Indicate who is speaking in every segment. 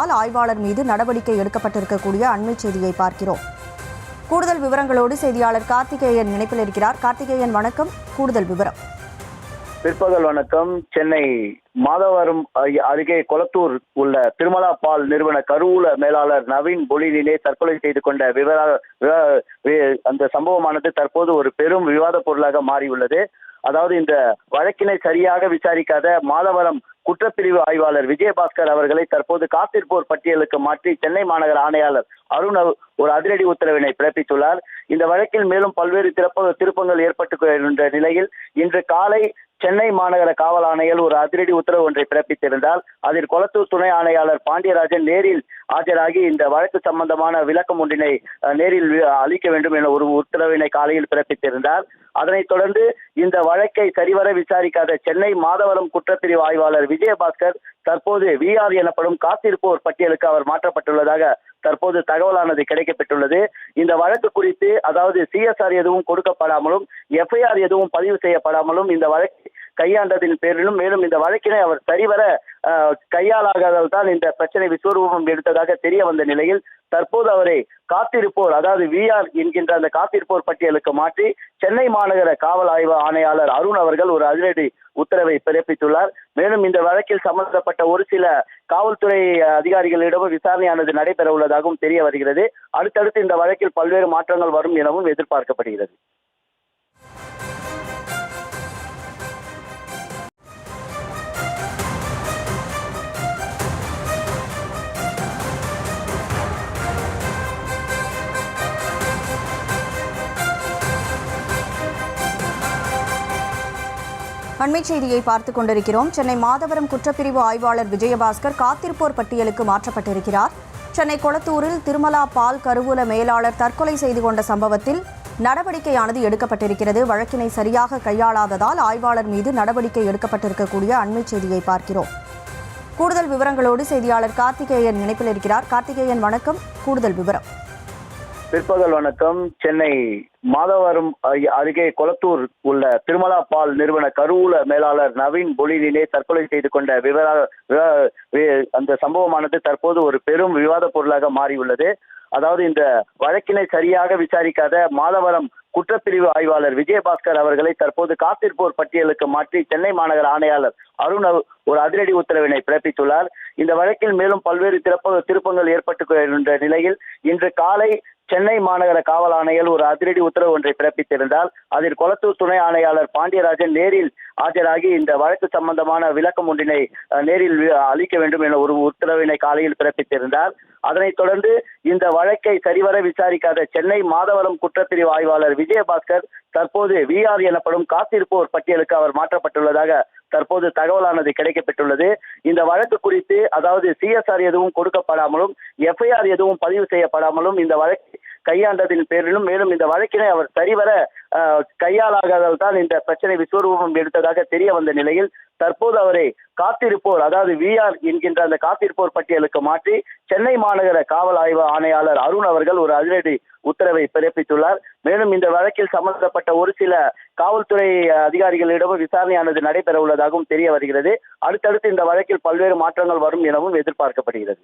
Speaker 1: பால் ஆய்வாளர் மீது நடவடிக்கை எடுக்கப்பட்டிருக்கக்கூடிய அண்மை செய்தியை பார்க்கிறோம். கூடுதல் விவரங்களோடு செய்தியாளர் கார்த்திகேயன் இணைப்பில் இருக்கிறார். கார்த்திகேயன் வணக்கம். கூடுதல் விவரம்.
Speaker 2: பிற்பகல் வணக்கம். சென்னை மாதவரம் அருகே- கொளத்தூர் உள்ள திருமலா பால் நிறுவன கருவூல மேலாளர் நவீன் பொலினிலே தற்கொலை செய்து கொண்ட விவர அந்த சம்பவமானது தற்போது ஒரு பெரும் விவாத பொருளாக மாறியுள்ளது. அதாவது இந்த வழக்கினை சரியாக விசாரிக்காத மாதவரம் குற்றப்பிரிவு ஆய்வாளர் விஜயபாஸ்கர் அவர்களை தற்போது காத்திருப்போர் பட்டியலுக்கு மாற்றி சென்னை மாநகர ஆணையாளர் அருண் ஒரு அதிரடி உத்தரவினை பிறப்பித்துள்ளார். இந்த வழக்கில் மேலும் பல்வேறு திருப்ப திருப்பங்கள் ஏற்பட்டு நிலையில் இன்று காலை சென்னை மாநகர காவல் ஆணையர் ஒரு அதிரடி உத்தரவு ஒன்றை பிறப்பித்திருந்தால் அதில் கொளத்தூர் துணை ஆணையாளர் பாண்டியராஜன் நேரில் ஆஜராகி இந்த வழக்கு சம்பந்தமான விளக்கம் ஒன்றினை நேரில் அளிக்க வேண்டும் என ஒரு உத்தரவினை காலையில் பிறப்பித்திருந்தார். அதனைத் தொடர்ந்து இந்த வழக்கை சரிவர விசாரிக்காத சென்னை மாதவரம் குற்றப்பிரிவு ஆய்வாளர் விஜயபாஸ்கர் தற்போது விஆர் எனப்படும் காத்திருப்போர் பட்டியலுக்கு அவர் மாற்றப்பட்டுள்ளதாக தற்போது தகவலானது கிடைக்கப்பட்டுள்ளது இந்த வழக்கு குறித்து அதாவது சிஎஸ்ஆர் எதுவும் கொடுக்கப்படாமலும் எஃப்ஐஆர் எதுவும் பதிவு செய்யப்படாமலும் இந்த வழக்கு கையாண்டதின் பேரிலும் மேலும் இந்த வழக்கினை அவர் சரிவர அஹ், கையாளாகாததால் தான் இந்த பிரச்சனை விஸ்வரூபம் எடுத்ததாக தெரிய வந்த நிலையில் தற்போது அவரை காத்திருப்போர் அதாவது விஆர் என்கின்ற அந்த காத்திருப்போர் பட்டியலுக்கு மாற்றி சென்னை மாநகர காவல் ஆய்வு ஆணையாளர் அருண் அவர்கள் ஒரு அதிரடி உத்தரவை பிறப்பித்துள்ளார். மேலும் இந்த வழக்கில் சம்பந்தப்பட்ட ஒரு சில காவல்துறை அதிகாரிகளிடமும் விசாரணையானது நடைபெற உள்ளதாகவும் தெரிய வருகிறது. அடுத்தடுத்து இந்த வழக்கில் பல்வேறு மாற்றங்கள் வரும் எனவும் எதிர்பார்க்கப்படுகிறது.
Speaker 1: அண்மை செய்தியை பார்த்துக் கொண்டிருக்கிறோம். சென்னை மாதவரம் குற்றப்பிரிவு ஆய்வாளர் விஜயபாஸ்கர் காத்திருப்போர் பட்டியலுக்கு மாற்றப்பட்டிருக்கிறார். சென்னை கொளத்தூரில் திருமலா பால் கருவூல மேலாளர் தற்கொலை செய்து கொண்ட சம்பவத்தில் நடவடிக்கையானது எடுக்கப்பட்டிருக்கிறது. வழக்கினை சரியாக கையாளாததால் ஆய்வாளர் மீது நடவடிக்கை எடுக்கப்பட்டிருக்கக்கூடிய அண்மை செய்தியை பார்க்கிறோம். கூடுதல் விவரங்களோடு செய்தியாளர் கார்த்திகேயன் இணைப்பில் இருக்கிறார். கார்த்திகேயன் வணக்கம். கூடுதல் விவரம்.
Speaker 2: பிற்பகல் வணக்கம். சென்னை மாதவரம் அருகே- கொளத்தூர் உள்ள திருமலா பால் நிறுவன கருவூல மேலாளர் நவீன் பொலினிலே தற்கொலை செய்து கொண்ட விவர விவ- வி- அந்த சம்பவமானது தற்போது ஒரு பெரும் விவாத பொருளாக மாறியுள்ளது. அதாவது இந்த வழக்கினை சரியாக விசாரிக்காத மாதவரம் குற்றப்பிரிவு ஆய்வாளர் விஜயபாஸ்கர் அவர்களை தற்போது காத்திருப்போர் பட்டியலுக்கு மாற்றி சென்னை மாநகர ஆணையாளர் அருண் ஒரு அதிரடி உத்தரவினை பிறப்பித்துள்ளார். இந்த வழக்கில் மேலும் பல்வேறு திருப்ப திருப்பங்கள் ஏற்பட்டு நிலையில் இன்று காலை சென்னை மாநகர காவல் ஆணையர் ஒரு அதிரடி உத்தரவு ஒன்றை பிறப்பித்திருந்தால் அதில் கொளத்தூர் துணை ஆணையாளர் பாண்டியராஜன் நேரில் ஆஜராகி இந்த வழக்கு சம்பந்தமான விளக்கம் ஒன்றினை நேரில் அளிக்க வேண்டும் என ஒரு உத்தரவினை காலையில் பிறப்பித்திருந்தார். அதனைத் தொடர்ந்து இந்த வழக்கை சரிவர விசாரிக்காத சென்னை மாதவரம் குற்றப்பிரிவு ஆய்வாளர் விஜயபாஸ்கர் தற்போது விஆர் எனப்படும் காத்திருப்போர் பட்டியலுக்கு அவர் மாற்றப்பட்டுள்ளதாக தற்போது தகவலானது கிடைக்கப்பெற்றுள்ளது. இந்த வழக்கு குறித்து அதாவது சிஎஸ்ஆர் எதுவும் கொடுக்கப்படாமலும் எஃப்ஐஆர் எதுவும் பதிவு செய்யப்படாமலும் இந்த வழக்கு கையாண்டதின் பேரிலும் மேலும் இந்த வழக்கினை அவர் சரிவர அஹ், கையாளாகாததால் தான் இந்த பிரச்சனை விஸ்வரூபம் எடுத்ததாக தெரிய வந்த நிலையில் தற்போது அவரை காத்திருப்போர் அதாவது விஆர் என்கின்ற அந்த காத்திருப்போர் பட்டியலுக்கு மாற்றி சென்னை மாநகர காவல் ஆய்வு ஆணையாளர் அருண் அவர்கள் ஒரு அதிரடி உத்தரவை பிறப்பித்துள்ளார். மேலும் இந்த வழக்கில் சம்பந்தப்பட்ட ஒரு சில காவல்துறை அதிகாரிகளிடமும் விசாரணையானது நடைபெற உள்ளதாகவும் தெரிய வருகிறது. அடுத்தடுத்து இந்த வழக்கில் பல்வேறு மாற்றங்கள் வரும் எனவும் எதிர்பார்க்கப்படுகிறது.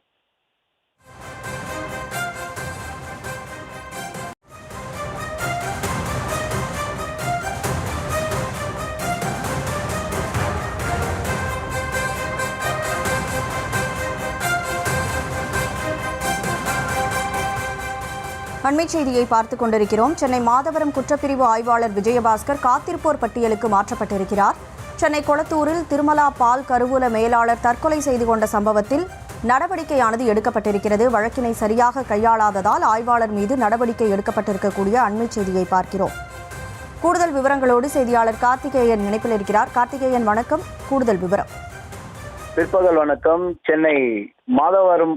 Speaker 1: அண்மைச் செய்தியை பார்த்துக் கொண்டிருக்கிறோம். சென்னை மாதவரம் குற்றப்பிரிவு ஆய்வாளர் விஜயபாஸ்கர் காத்திருப்போர் பட்டியலுக்கு மாற்றப்பட்டிருக்கிறார். சென்னை கொளத்தூரில் திருமலா பால் கருவூல மேலாளர் தற்கொலை செய்து கொண்ட சம்பவத்தில் நடவடிக்கையானது எடுக்கப்பட்டிருக்கிறது. வழக்கினை சரியாக கையாளாததால் ஆய்வாளர் மீது நடவடிக்கை எடுக்கப்பட்டிருக்கக்கூடிய அண்மைச் செய்தியை பார்க்கிறோம். கூடுதல் விவரங்களோடு செய்தியாளர் கார்த்திகேயன் இணைப்பில் இருக்கிறார். கார்த்திகேயன் வணக்கம். கூடுதல் விவரம்.
Speaker 2: பிற்பகல் வணக்கம். சென்னை மாதவரம்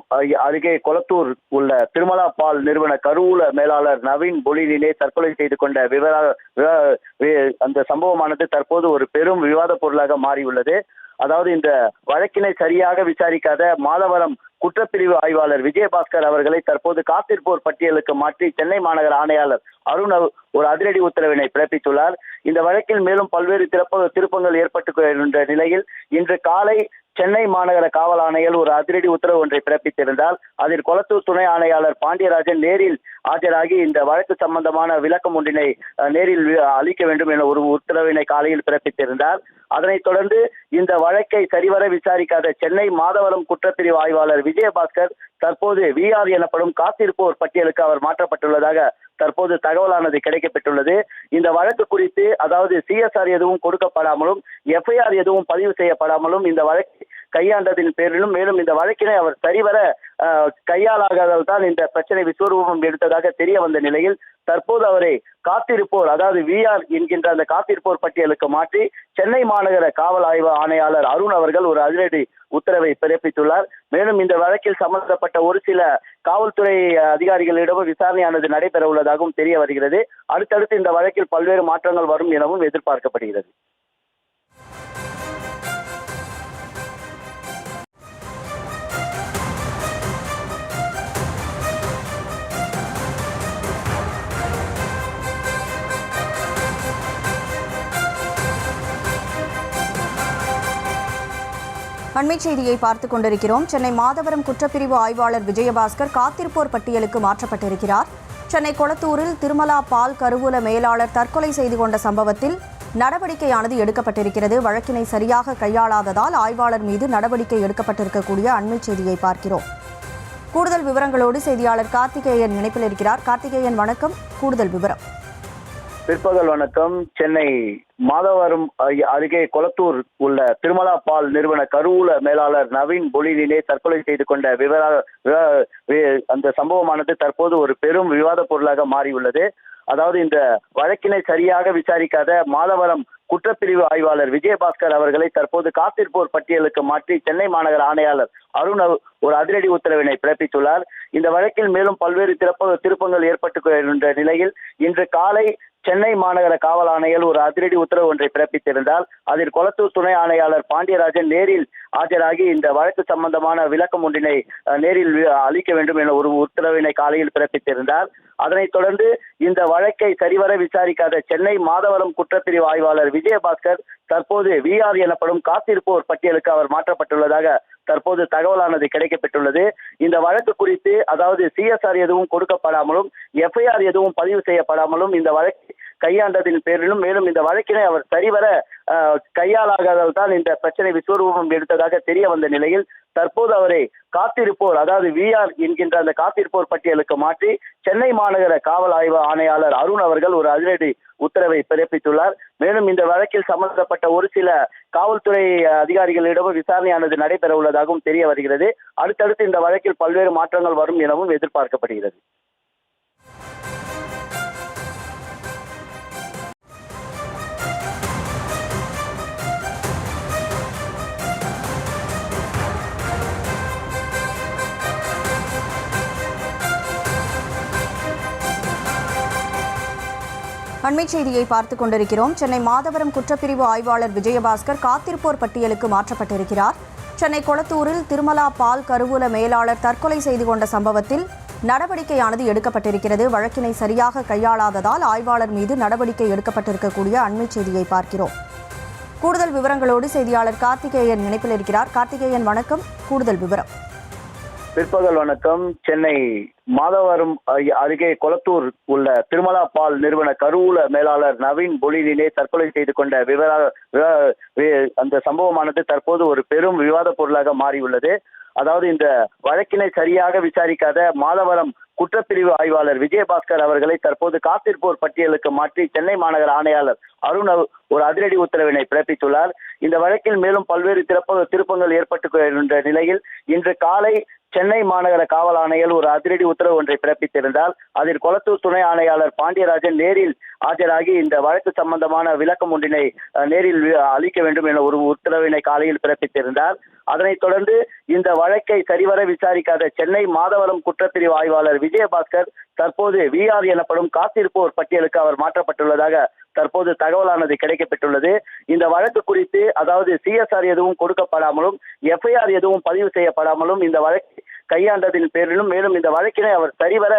Speaker 2: அருகே- கொளத்தூர் உள்ள திருமலா பால் நிறுவன கருவூல மேலாளர் நவீன் பொலினிலே தற்கொலை செய்து கொண்ட விவர விவ- வி- அந்த சம்பவமானது தற்போது ஒரு பெரும் விவாத பொருளாக மாறியுள்ளது. அதாவது இந்த வழக்கினை சரியாக விசாரிக்காத மாதவரம் குற்றப்பிரிவு ஆய்வாளர் விஜயபாஸ்கர் அவர்களை தற்போது காத்திருப்போர் பட்டியலுக்கு மாற்றி சென்னை மாநகர ஆணையாளர் அருண் ஒரு அதிரடி உத்தரவினை பிறப்பித்துள்ளார். இந்த வழக்கில் மேலும் பல்வேறு திருப்ப திருப்பங்கள் ஏற்பட்டு நிலையில் இன்று காலை சென்னை மாநகர காவல் ஆணையர் ஒரு அதிரடி உத்தரவு ஒன்றை பிறப்பித்திருந்தால் அதில் கொளத்தூர் துணை ஆணையாளர் பாண்டியராஜன் நேரில் ஆஜராகி இந்த வழக்கு சம்பந்தமான விளக்கம் ஒன்றினை நேரில் அளிக்க வேண்டும் என ஒரு உத்தரவினை காலையில் பிறப்பித்திருந்தார். அதனைத் தொடர்ந்து இந்த வழக்கை சரிவர விசாரிக்காத சென்னை மாதவரம் குற்றப்பிரிவு ஆய்வாளர் விஜயபாஸ்கர் தற்போது விஆர் எனப்படும் காத்திருப்போர் பட்டியலுக்கு அவர் மாற்றப்பட்டுள்ளதாக தற்போது தகவலானது கிடைக்கப்பெற்றுள்ளது. இந்த வழக்கு குறித்து அதாவது சிஎஸ்ஆர் எதுவும் கொடுக்கப்படாமலும் எஃப்ஐஆர் எதுவும் பதிவு செய்யப்படாமலும் இந்த வழக்கு கையாண்டதின் பேரிலும் மேலும் இந்த வழக்கினை அவர் சரிவர அஹ், கையாளாகாதால் தான் இந்த பிரச்சனை விஸ்வரூபம் எடுத்ததாக தெரிய வந்த நிலையில் தற்போது அவரை காத்திருப்போர் அதாவது விஆர் என்கின்ற அந்த காத்திருப்போர் பட்டியலுக்கு மாற்றி சென்னை மாநகர காவல் ஆய்வு ஆணையாளர் அருண் அவர்கள் ஒரு அதிரடி உத்தரவை பிறப்பித்துள்ளார். மேலும் இந்த வழக்கில் சம்பந்தப்பட்ட ஒரு சில காவல்துறை அதிகாரிகளிடமும் விசாரணையானது நடைபெற உள்ளதாகவும் தெரிய வருகிறது. அடுத்தடுத்து இந்த வழக்கில் பல்வேறு மாற்றங்கள் வரும் எனவும் எதிர்பார்க்கப்படுகிறது.
Speaker 1: அண்மைச் செய்தியை பார்த்துக் கொண்டிருக்கிறோம். சென்னை மாதவரம் குற்றப்பிரிவு ஆய்வாளர் விஜயபாஸ்கர் காத்திருப்போர் பட்டியலுக்கு மாற்றப்பட்டிருக்கிறார். சென்னை கொளத்தூரில் திருமலா பால் கருவூல மேலாளர் தற்கொலை செய்து கொண்ட சம்பவத்தில் நடவடிக்கையானது எடுக்கப்பட்டிருக்கிறது. வழக்கினை சரியாக கையாளாததால் ஆய்வாளர் மீது நடவடிக்கை எடுக்கப்பட்டிருக்கக்கூடிய அண்மைச் செய்தியை பார்க்கிறோம். கூடுதல் விவரங்களோடு செய்தியாளர் கார்த்திகேயன் இணைப்பில் இருக்கிறார். கார்த்திகேயன் வணக்கம். கூடுதல் விவரம்.
Speaker 2: பிற்பகல் வணக்கம். சென்னை மாதவரம் அருகே கொளத்தூர் உள்ள திருமலா பால் நிறுவன கருவூல மேலாளர் நவீன் பொலினிலே தற்கொலை செய்து கொண்ட விவர விவ- வி- அந்த சம்பவமானது தற்போது ஒரு பெரும் விவாத பொருளாக மாறியுள்ளது. அதாவது இந்த வழக்கினை சரியாக விசாரிக்காத மாதவரம் குற்றப்பிரிவு ஆய்வாளர் விஜயபாஸ்கர் அவர்களை தற்போது காத்திருப்போர் பட்டியலுக்கு மாற்றி சென்னை மாநகர ஆணையாளர் அருண் ஒரு அதிரடி உத்தரவினை பிறப்பித்துள்ளார். இந்த வழக்கில் மேலும் பல்வேறு திருப்ப திருப்பங்கள் ஏற்பட்டு நிலையில் இன்று காலை சென்னை மாநகர காவல் ஆணையர் ஒரு அதிரடி உத்தரவு ஒன்றை பிறப்பித்திருந்தால் அதில் கொளத்தூர் துணை ஆணையாளர் பாண்டியராஜன் நேரில் ஆஜராகி இந்த வழக்கு சம்பந்தமான விளக்கம் ஒன்றினை நேரில் அளிக்க வேண்டும் என ஒரு உத்தரவினை காலையில் பிறப்பித்திருந்தார். அதனைத் தொடர்ந்து இந்த வழக்கை சரிவர விசாரிக்காத சென்னை மாதவரம் குற்றப்பிரிவு ஆய்வாளர் விஜயபாஸ்கர் தற்போது விஆர் எனப்படும் காத்திருப்போர் பட்டியலுக்கு அவர் மாற்றப்பட்டுள்ளதாக தற்போது தகவலானது கிடைக்கப்பெற்றுள்ளது. இந்த வழக்கு குறித்து அதாவது சிஎஸ்ஆர் எதுவும் கொடுக்கப்படாமலும் எஃப்ஐஆர் எதுவும் பதிவு செய்யப்படாமலும் இந்த வழக்கு கையாண்டதின் பேரிலும் மேலும் இந்த வழக்கினை அவர் சரிவர கையாளாகாததால் தான் இந்த பிரச்சனை விஸ்வரூபம் எடுத்ததாக தெரிய வந்த நிலையில் தற்போது அவரை காத்திருப்போர் அதாவது விஆர் என்கின்ற அந்த காத்திருப்போர் பட்டியலுக்கு மாற்றி சென்னை மாநகர காவல் ஆய்வு ஆணையாளர் அருண் அவர்கள் ஒரு அதிரடி உத்தரவை பிறப்பித்துள்ளார். மேலும் இந்த வழக்கில் சம்பந்தப்பட்ட ஒரு சில காவல்துறை அதிகாரிகளிடமும் விசாரணையானது நடைபெற உள்ளதாகவும் தெரிய வருகிறது. அடுத்தடுத்து இந்த வழக்கில் பல்வேறு மாற்றங்கள் வரும் எனவும் எதிர்பார்க்கப்படுகிறது.
Speaker 1: அண்மைச் செய்தியை பார்த்துக் கொண்டிருக்கிறோம். சென்னை மாதவரம் குற்றப்பிரிவு ஆய்வாளர் விஜயபாஸ்கர் காத்திருப்போர் பட்டியலுக்கு மாற்றப்பட்டிருக்கிறார். சென்னை கொளத்தூரில் திருமலா பால் கருவூல மேலாளர் தற்கொலை செய்து கொண்ட சம்பவத்தில் நடவடிக்கையானது எடுக்கப்பட்டிருக்கிறது. வழக்கினை சரியாக கையாளாததால் ஆய்வாளர் மீது நடவடிக்கை எடுக்கப்பட்டிருக்கக்கூடிய அண்மைச் செய்தியை பார்க்கிறோம். கூடுதல் விவரங்களோடு செய்தியாளர் கார்த்திகேயன் இணைப்பில் இருக்கிறார். கார்த்திகேயன் வணக்கம். கூடுதல் விவரம்.
Speaker 2: பிற்பகல் வணக்கம். சென்னை மாதவரம் அருகே கொளத்தூர் உள்ள திருமலா பால் நிறுவன கருவூல மேலாளர் நவீன் பொலினினே தற்கொலை செய்து கொண்ட விவரா விவ- வி- அந்த சம்பவமானது தற்போது ஒரு பெரும் விவாத பொருளாக மாறியுள்ளது. அதாவது இந்த வழக்கினை சரியாக விசாரிக்காத மாதவரம் குற்றப்பிரிவு ஆய்வாளர் விஜயபாஸ்கர் அவர்களை தற்போது காத்திருப்போர் பட்டியலுக்கு மாற்றி சென்னை மாநகர ஆணையாளர் அருண் ஒரு அதிரடி உத்தரவினை பிறப்பித்துள்ளார். இந்த வழக்கில் மேலும் பல்வேறு திருப்ப திருப்பங்கள் ஏற்பட்டு நிலையில் இன்று காலை சென்னை மாநகர காவல் ஆணையர் ஒரு அதிரடி உத்தரவு ஒன்றை பிறப்பித்திருந்தால் அதில் கொளத்தூர் துணை ஆணையாளர் பாண்டியராஜன் நேரில் ஆஜராகி இந்த வழக்கு சம்பந்தமான விளக்கம் ஒன்றினை அஹ், நேரில் அளிக்க வேண்டும் என ஒரு உத்தரவினை காலையில் பிறப்பித்திருந்தார். அதனைத் தொடர்ந்து இந்த வழக்கை சரிவர விசாரிக்காத சென்னை மாதவரம் குற்றப்பிரிவு ஆய்வாளர் விஜயபாஸ்கர் தற்போது விஆர் எனப்படும் காத்திருப்போர் பட்டியலுக்கு அவர் மாற்றப்பட்டுள்ளதாக தற்போது தகவலானது கிடைக்கப்பெற்றுள்ளது. இந்த வழக்கு குறித்து அதாவது சிஎஸ்ஆர் எதுவும் கொடுக்கப்படாமலும் எஃப்ஐஆர் எதுவும் பதிவு செய்யப்படாமலும் இந்த வழக்கு கையாண்டதின் பேரிலும் மேலும் இந்த வழக்கினை அவர் சரிவர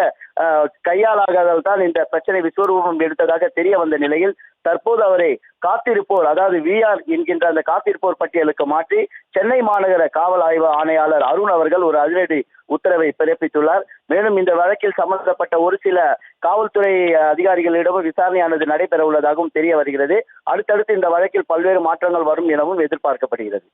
Speaker 2: கையாளாகாததால் தான் இந்த பிரச்சனை விஸ்வரூபம் எடுத்ததாக தெரிய வந்த நிலையில் தற்போது அவரை காத்திருப்போர் அதாவது விஆர் என்கின்ற அந்த காத்திருப்போர் பட்டியலுக்கு மாற்றி சென்னை மாநகர காவல் ஆய்வு ஆணையாளர் அருண் அவர்கள் ஒரு அதிரடி உத்தரவை பிறப்பித்துள்ளார். மேலும் இந்த வழக்கில் சம்பந்தப்பட்ட ஒரு சில காவல்துறை அதிகாரிகளிடமும் விசாரணையானது நடைபெற உள்ளதாகவும் தெரிய வருகிறது. அடுத்தடுத்து இந்த வழக்கில் பல்வேறு மாற்றங்கள் வரும் எனவும் எதிர்பார்க்கப்படுகிறது.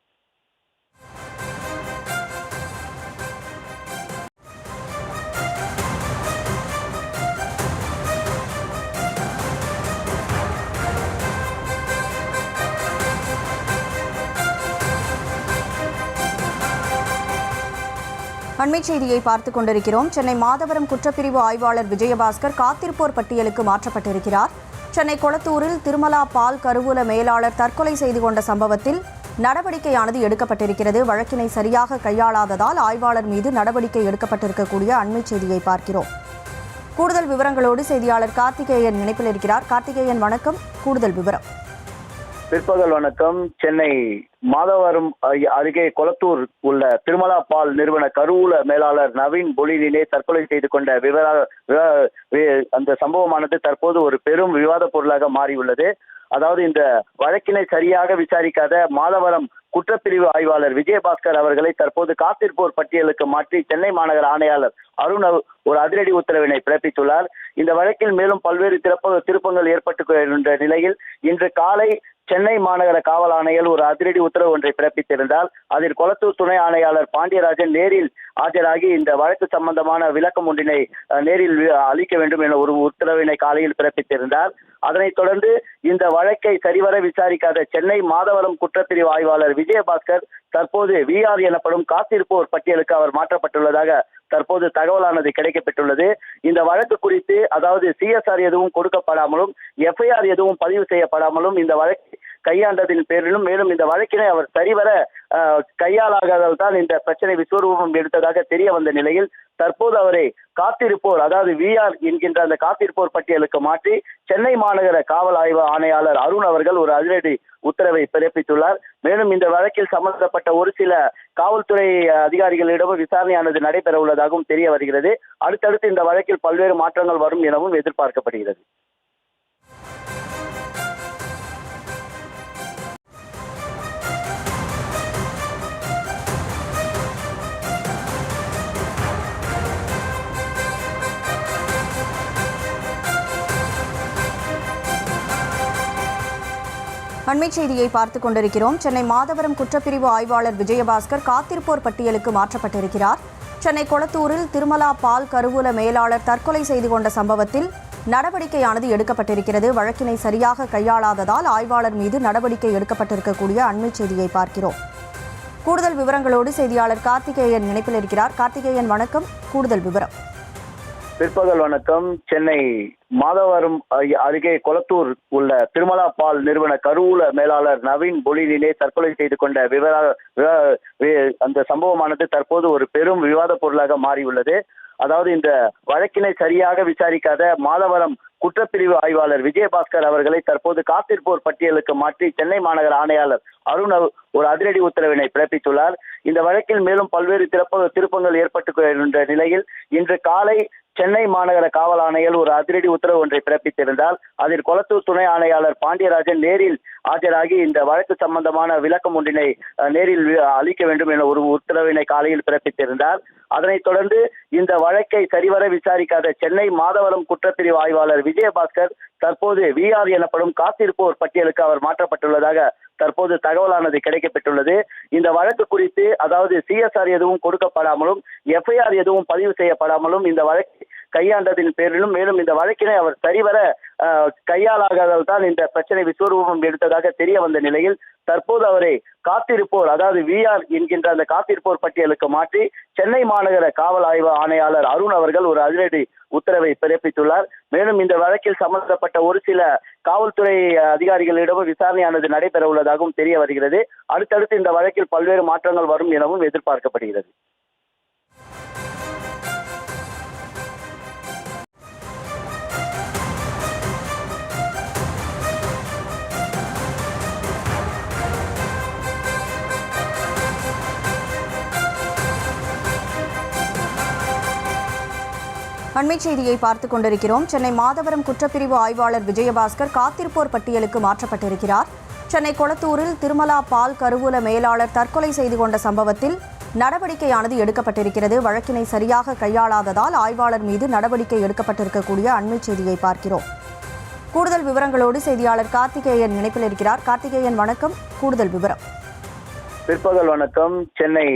Speaker 1: அண்மை செய்தியை பார்த்துக் கொண்டிருக்கிறோம். சென்னை மாதவரம் குற்றப்பிரிவு ஆய்வாளர் விஜயபாஸ்கர் காத்திருப்போர் பட்டியலுக்கு மாற்றப்பட்டிருக்கிறார். சென்னை கொளத்தூரில் திருமலா பால் கருவூல மேலாளர் தற்கொலை செய்து கொண்ட சம்பவத்தில் நடவடிக்கையானது எடுக்கப்பட்டிருக்கிறது. வழக்கினை சரியாக கையாளாததால் ஆய்வாளர் மீது நடவடிக்கை எடுக்கப்பட்டிருக்கக்கூடிய அண்மை செய்தியை பார்க்கிறோம். கூடுதல் விவரங்களோடு செய்தியாளர் கார்த்திகேயன் இணைப்பில் இருக்கிறார். கார்த்திகேயன் வணக்கம். கூடுதல் விவரம்.
Speaker 2: பிற்பகல் வணக்கம். சென்னை மாதவரம் அருகே- அருகே கொளத்தூர் உள்ள திருமலா பால் நிறுவன கருவூல மேலாளர் நவீன் பொலினிலே தற்கொலை செய்து கொண்ட விவர விவ- வி- அந்த சம்பவமானது தற்போது ஒரு பெரும் விவாத பொருளாக மாறியுள்ளது. அதாவது இந்த வழக்கினை சரியாக விசாரிக்காத மாதவரம் குற்றப்பிரிவு ஆய்வாளர் விஜயபாஸ்கர் அவர்களை தற்போது காத்திருப்போர் பட்டியலுக்கு மாற்றி சென்னை மாநகர ஆணையாளர் அருண் ஒரு அதிரடி உத்தரவினை பிறப்பித்துள்ளார். இந்த வழக்கில் மேலும் பல்வேறு திருப்ப திருப்பங்கள் ஏற்பட்டு நிலையில் இன்று காலை சென்னை மாநகர காவல் ஆணையர் ஒரு அதிரடி உத்தரவு ஒன்றை பிறப்பித்திருந்தால் அதில் கொளத்தூர் துணை ஆணையாளர் பாண்டியராஜன் நேரில் ஆஜராகி இந்த வழக்கு சம்பந்தமான விளக்கம் ஒன்றினை நேரில் அளிக்க வேண்டும் என ஒரு உத்தரவினை காலையில் பிறப்பித்திருந்தார். அதனைத் தொடர்ந்து இந்த வழக்கை சரிவர விசாரிக்காத சென்னை மாதவரம் குற்றப்பிரிவு ஆய்வாளர் விஜயபாஸ்கர் தற்போது விஆர் எனப்படும் காத்திருப்போர் பட்டியலுக்கு அவர் மாற்றப்பட்டுள்ளதாக தற்போது தகவலானது கிடைக்கப்பெற்றுள்ளது. இந்த வழக்கு குறித்து அதாவது சிஎஸ்ஆர் எதுவும் கொடுக்கப்படாமலும் எஃப்ஐஆர் எதுவும் பதிவு செய்யப்படாமலும் இந்த வழக்கு கையாண்டதின் பேரிலும் மேலும் இந்த வழக்கினை அவர் சரிவர அஹ், கையாளாகாததால் தான் இந்த பிரச்சனை விஸ்வரூபம் எடுத்ததாக தெரிய வந்த நிலையில் தற்போது அவரை காத்திருப்போர் அதாவது விஆர் என்கின்ற அந்த காத்திருப்போர் பட்டியலுக்கு மாற்றி சென்னை மாநகர காவல் ஆய்வு ஆணையாளர் அருண் அவர்கள் ஒரு அதிரடி உத்தரவை பிறப்பித்துள்ளார். மேலும் இந்த வழக்கில் சம்பந்தப்பட்ட ஒரு சில காவல்துறை அதிகாரிகளிடமும் விசாரணையானது நடைபெற உள்ளதாகவும் தெரிய வருகிறது. அடுத்தடுத்து இந்த வழக்கில் பல்வேறு மாற்றங்கள் வரும் எனவும் எதிர்பார்க்கப்படுகிறது.
Speaker 1: அண்மை செய்தியை பார்த்துக் கொண்டிருக்கிறோம். சென்னை மாதவரம் குற்றப்பிரிவு ஆய்வாளர் விஜயபாஸ்கர் காத்திருப்போர் பட்டியலுக்கு மாற்றப்பட்டிருக்கிறார். சென்னை கொளத்தூரில் திருமலா பால் கருவூல மேலாளர் தற்கொலை செய்து கொண்ட சம்பவத்தில் நடவடிக்கையானது எடுக்கப்பட்டிருக்கிறது. வழக்கினை சரியாக கையாளாததால் ஆய்வாளர் மீது நடவடிக்கை எடுக்கப்பட்டிருக்கக்கூடிய அண்மை செய்தியை பார்க்கிறோம். கூடுதல் விவரங்களோடு செய்தியாளர் கார்த்திகேயன் இணைப்பில் இருக்கிறார். கார்த்திகேயன் வணக்கம். கூடுதல் விவரம்.
Speaker 2: பிற்பகல் வணக்கம். சென்னை மாதவரம் அருகே- கொளத்தூர் உள்ள திருமலா பால் நிறுவன கருவூல மேலாளர் நவீன் பொலினினை தற்கொலை செய்து கொண்ட விவர விவ- வி- அந்த சம்பவமானது தற்போது ஒரு பெரும் விவாத பொருளாக மாறியுள்ளது. அதாவது இந்த வழக்கினை சரியாக விசாரிக்காத மாதவரம் குற்றப்பிரிவு ஆய்வாளர் விஜயபாஸ்கர் அவர்களை தற்போது காத்திருப்போர் பட்டியலுக்கு மாற்றி சென்னை மாநகர ஆணையாளர் அருண் ஒரு அதிரடி உத்தரவினை பிறப்பித்துள்ளார். இந்த வழக்கில் மேலும் பல்வேறு திருப்ப திருப்பங்கள் ஏற்பட்டு நிலையில் இன்று காலை சென்னை மாநகர காவல் ஆணையர் ஒரு அதிரடி உத்தரவு ஒன்றை பிறப்பித்திருந்தால் அதில் கொளத்தூர் துணை ஆணையாளர் பாண்டியராஜன் நேரில் ஆஜராகி இந்த வழக்கு சம்பந்தமான விளக்கம் ஒன்றினை அஹ், நேரில் அளிக்க வேண்டும் என ஒரு உத்தரவினை காலையில் பிறப்பித்திருந்தார். அதனைத் தொடர்ந்து இந்த வழக்கை சரிவர விசாரிக்காத சென்னை மாதவரம் குற்றப்பிரிவு ஆய்வாளர் விஜயபாஸ்கர் தற்போது விஆர் எனப்படும் காத்திருப்போர் பட்டியலுக்கு அவர் மாற்றப்பட்டுள்ளதாக தற்போது தகவலானது கிடைக்கப்பெற்றுள்ளது. இந்த வழக்கு குறித்து அதாவது சிஎஸ்ஆர் எதுவும் கொடுக்கப்படாமலும் எஃப்ஐஆர் எதுவும் பதிவு செய்யப்படாமலும் இந்த வழக்கு கையாண்டதின் பேரிலும் மேலும் இந்த வழக்கினை அவர் சரிவர கையாளாகாததால் தான் இந்த பிரச்சனை விஸ்வரூபம் எடுத்ததாக தெரிய வந்த நிலையில் தற்போது அவரை காத்திருப்போர் அதாவது விஆர் என்கின்ற அந்த காத்திருப்போர் பட்டியலுக்கு மாற்றி சென்னை மாநகர காவல் ஆய்வு ஆணையாளர் அருண் அவர்கள் ஒரு அதிரடி உத்தரவை பிறப்பித்துள்ளார். மேலும் இந்த வழக்கில் சம்பந்தப்பட்ட ஒரு சில காவல்துறை அதிகாரிகளிடமும் விசாரணையானது நடைபெற உள்ளதாகவும் தெரிய வருகிறது. அடுத்தடுத்து இந்த வழக்கில் பல்வேறு மாற்றங்கள் வரும் எனவும் எதிர்பார்க்கப்படுகிறது.
Speaker 1: அண்மை செய்தியை பார்த்துக் கொண்டிருக்கிறோம். சென்னை மாதவரம் குற்றப்பிரிவு ஆய்வாளர் விஜயபாஸ்கர் காத்திருப்போர் பட்டியலுக்கு மாற்றப்பட்டிருக்கிறார். சென்னை கொளத்தூரில் திருமலா பால் கருவூல மேலாளர் தற்கொலை செய்து கொண்ட சம்பவத்தில் நடவடிக்கையானது எடுக்கப்பட்டிருக்கிறது. வழக்கினை சரியாக கையாளாததால் ஆய்வாளர் மீது நடவடிக்கை எடுக்கப்பட்டிருக்கக்கூடிய அண்மை செய்தியை பார்க்கிறோம். கூடுதல் விவரங்களோடு செய்தியாளர் கார்த்திகேயன் இணைப்பில் இருக்கிறார். கார்த்திகேயன் வணக்கம். கூடுதல் விவரம்.
Speaker 2: பிற்பகல் வணக்கம். சென்னை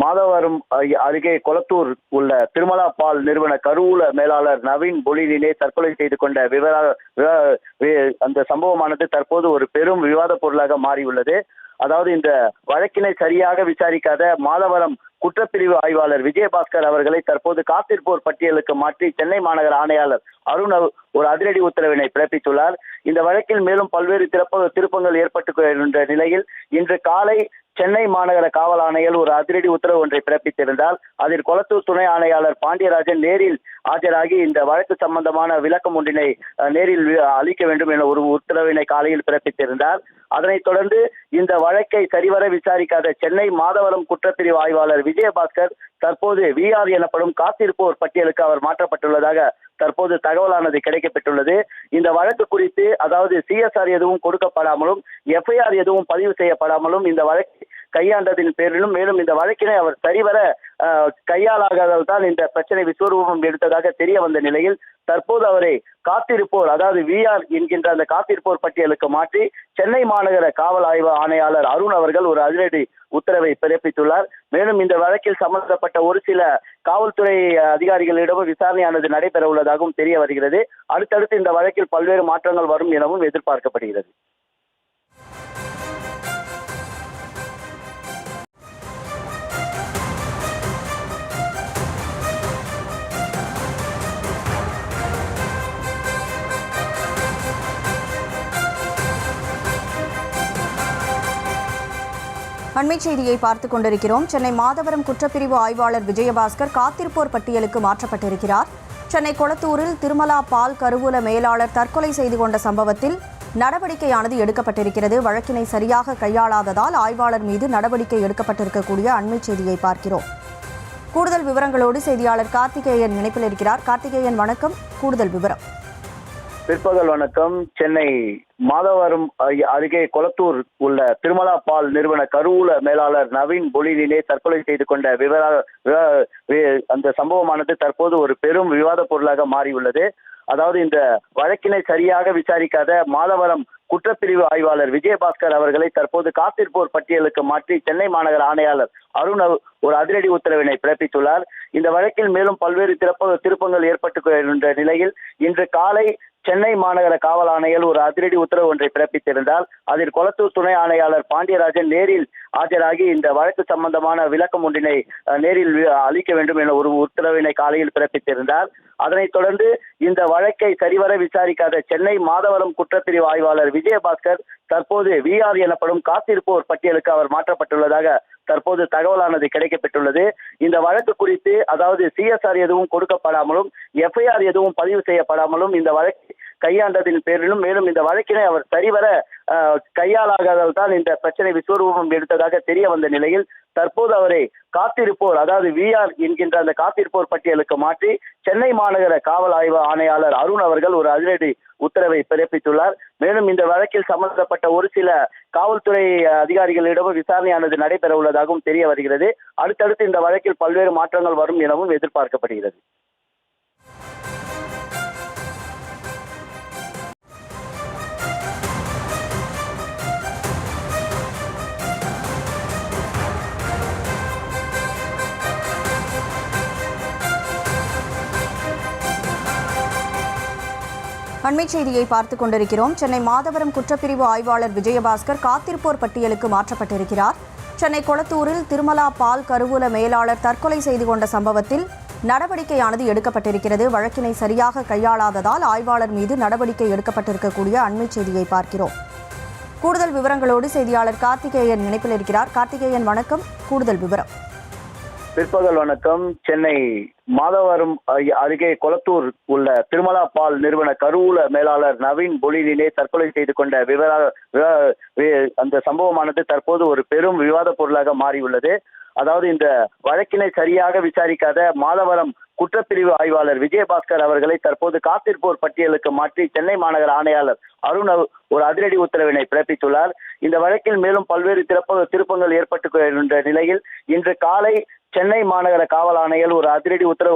Speaker 2: மாதவரம் அருகே கொளத்தூர் உள்ள திருமலா பால் நிறுவன கருவூல மேலாளர் நவீன் பொலினினே தற்கொலை செய்து கொண்ட விவர விவ- அந்த சம்பவமானது தற்போது ஒரு பெரும் விவாத பொருளாக மாறியுள்ளது. அதாவது இந்த வழக்கினை சரியாக விசாரிக்காத மாதவரம் குற்றப்பிரிவு ஆய்வாளர் விஜயபாஸ்கர் அவர்களை தற்போது காத்திருப்போர் பட்டியலுக்கு மாற்றி சென்னை மாநகர ஆணையாளர் அருண் ஒரு அதிரடி உத்தரவினை பிறப்பித்துள்ளார். இந்த வழக்கில் மேலும் பல்வேறு திருப்ப திருப்பங்கள் ஏற்பட்டு நிலையில் இன்று காலை சென்னை மாநகர காவல் ஆணையர் ஒரு அதிரடி உத்தரவு ஒன்றை பிறப்பித்திருந்தால் அதில் கொளத்தூர் துணை ஆணையாளர் பாண்டியராஜன் நேரில் ஆஜராகி இந்த வழக்கு சம்பந்தமான விளக்கம் ஒன்றினை நேரில் அளிக்க வேண்டும் என ஒரு உத்தரவினை காலையில் பிறப்பித்திருந்தார். அதனைத் தொடர்ந்து இந்த வழக்கை சரிவர விசாரிக்காத சென்னை மாதவரம் குற்றப்பிரிவு ஆய்வாளர் விஜயபாஸ்கர் தற்போது விஆர் எனப்படும் காத்திருப்போர் பட்டியலுக்கு அவர் மாற்றப்பட்டுள்ளதாக தற்போது தகவலானது கிடைக்கப்பெற்றுள்ளது. இந்த வழக்கு குறித்து அதாவது சிஎஸ்ஆர் எதுவும் கொடுக்கப்படாமலும் எஃப்ஐஆர் எதுவும் பதிவு செய்யப்படாமலும் இந்த வழக்கை கையாண்டதின் பேரிலும் மேலும் இந்த வழக்கினை அவர் சரிவர அஹ், கையாளாகாததால் தான் இந்த பிரச்சனை விஸ்வரூபம் எடுத்ததாக தெரிய வந்த நிலையில் தற்போது அவரை காத்திருப்போர் அதாவது விஆர் என்கின்ற அந்த காத்திருப்போர் பட்டியலுக்கு மாற்றி சென்னை மாநகர காவல் ஆய்வு ஆணையாளர் அருண் அவர்கள் ஒரு அதிரடி உத்தரவை பிறப்பித்துள்ளார். மேலும் இந்த வழக்கில் சம்பந்தப்பட்ட ஒரு சில காவல்துறை அதிகாரிகளிடமும் விசாரணையானது நடைபெற உள்ளதாகவும் தெரிய வருகிறது. அடுத்தடுத்து இந்த வழக்கில் பல்வேறு மாற்றங்கள் வரும் எனவும் எதிர்பார்க்கப்படுகிறது.
Speaker 1: அண்மைச் செய்தியை பார்த்துக் கொண்டிருக்கிறோம். சென்னை மாதவரம் குற்றப்பிரிவு ஆய்வாளர் விஜயபாஸ்கர் காத்திருப்போர் பட்டியலுக்கு மாற்றப்பட்டிருக்கிறார். சென்னை கொளத்தூரில் திருமலா பால் கருவூல மேலாளர் தற்கொலை செய்து கொண்ட சம்பவத்தில் நடவடிக்கையானது எடுக்கப்பட்டிருக்கிறது. வழக்கினை சரியாக கையாளாததால் ஆய்வாளர் மீது நடவடிக்கை எடுக்கப்பட்டிருக்கக்கூடிய அண்மைச் செய்தியை பார்க்கிறோம். கூடுதல் விவரங்களோடு செய்தியாளர் கார்த்திகேயன் இணைப்பில் இருக்கிறார். கார்த்திகேயன் வணக்கம். கூடுதல் விவரம்.
Speaker 2: பிற்பகல் வணக்கம். சென்னை மாதவரம் அருகே கொளத்தூர் உள்ள திருமலா பால் நிறுவன கருவூல மேலாளர் நவீன் பொலினினே தற்கொலை செய்து கொண்ட விவர விவ- வி- அந்த சம்பவமானது தற்போது ஒரு பெரும் விவாத பொருளாக மாறியுள்ளது. அதாவது இந்த வழக்கினை சரியாக விசாரிக்காத மாதவரம் குற்றப்பிரிவு ஆய்வாளர் விஜயபாஸ்கர் அவர்களை தற்போது காத்திருப்போர் பட்டியலுக்கு மாற்றி சென்னை மாநகர ஆணையாளர் அருண் ஒரு அதிரடி உத்தரவினை பிறப்பித்துள்ளார். இந்த வழக்கில் மேலும் பல்வேறு திருப்ப திருப்பங்கள் ஏற்பட்டு நிலையில் இன்று காலை சென்னை மாநகர காவல் ஆணையர் ஒரு அதிரடி உத்தரவு ஒன்றை பிறப்பித்திருந்தால் அதில் கொளத்தூர் துணை ஆணையாளர் பாண்டியராஜன் நேரில் ஆஜராகி இந்த வழக்கு சம்பந்தமான விளக்கம் ஒன்றினை நேரில் அளிக்க வேண்டும் என ஒரு உத்தரவினை காலையில் பிறப்பித்திருந்தார். அதனைத் தொடர்ந்து இந்த வழக்கை சரிவர விசாரிக்காத சென்னை மாதவரம் குற்றப்பிரிவு ஆய்வாளர் விஜயபாஸ்கர் தற்போது விஆர் எனப்படும் காத்திருப்போர் பட்டியலுக்கு அவர் மாற்றப்பட்டுள்ளதாக தற்போது தகவலானது கிடைக்கப்பெற்றுள்ளது. இந்த வழக்கு குறித்து அதாவது சிஎஸ்ஆர் எதுவும் கொடுக்கப்படாமலும் எஃப்ஐஆர் எதுவும் பதிவு செய்யப்படாமலும் இந்த வழக்கு கையாண்டதின் பேரிலும் மேலும் இந்த வழக்கினை அவர் சரிவர அஹ், கையாளாகாததால் தான் இந்த பிரச்சனை விஸ்வரூபம் எடுத்ததாக தெரிய வந்த நிலையில் தற்போது அவரை காத்திருப்போர் அதாவது விஆர் என்கின்ற அந்த காத்திருப்போர் பட்டியலுக்கு மாற்றி சென்னை மாநகர காவல் ஆய்வு ஆணையாளர் அருண் அவர்கள் ஒரு அதிரடி உத்தரவை பிறப்பித்துள்ளார். மேலும் இந்த வழக்கில் சம்பந்தப்பட்ட ஒரு சில காவல்துறை அதிகாரிகளிடமும் விசாரணையானது நடைபெற உள்ளதாகவும் தெரிய வருகிறது. அடுத்தடுத்து இந்த வழக்கில் பல்வேறு மாற்றங்கள் வரும் எனவும் எதிர்பார்க்கப்படுகிறது.
Speaker 1: அண்மை செய்தியை பார்த்துக் கொண்டிருக்கிறோம். சென்னை மாதவரம் குற்றப்பிரிவு ஆய்வாளர் விஜயபாஸ்கர் காத்திருப்போர் பட்டியலுக்கு மாற்றப்பட்டிருக்கிறார். சென்னை கொளத்தூரில் திருமலா பால் கருவூல மேலாளர் தற்கொலை செய்து கொண்ட சம்பவத்தில் நடவடிக்கையானது எடுக்கப்பட்டிருக்கிறது. வழக்கினை சரியாக கையாளாததால் ஆய்வாளர் மீது நடவடிக்கை எடுக்கப்பட்டிருக்கக்கூடிய அண்மை செய்தியை பார்க்கிறோம். கூடுதல் விவரங்களோடு செய்தியாளர் கார்த்திகேயன் இணைப்பில் இருக்கிறார். கார்த்திகேயன் வணக்கம். கூடுதல் விவரம்.
Speaker 2: பிற்பகல் வணக்கம். சென்னை மாதவரம் அருகே கொளத்தூர் உள்ள திருமலா பால் நிறுவன கருவூல மேலாளர் நவீன் பொலினிலே தற்கொலை செய்து கொண்ட விவரா விவ- வி- அந்த சம்பவமானது தற்போது ஒரு பெரும் விவாத பொருளாக மாறியுள்ளது. அதாவது இந்த வழக்கினை சரியாக விசாரிக்காத மாதவரம் குற்றப்பிரிவு ஆய்வாளர் விஜயபாஸ்கர் அவர்களை தற்போது காத்திருப்போர் பட்டியலுக்கு மாற்றி சென்னை மாநகர ஆணையாளர் அருண் ஒரு அதிரடி உத்தரவினை பிறப்பித்துள்ளார். இந்த வழக்கில் மேலும் பல்வேறு திருப்ப திருப்பங்கள் ஏற்பட்டு நிலையில் இன்று காலை சென்னை மாநகர காவல் ஆணையர் ஒரு அதிரடி உத்தரவு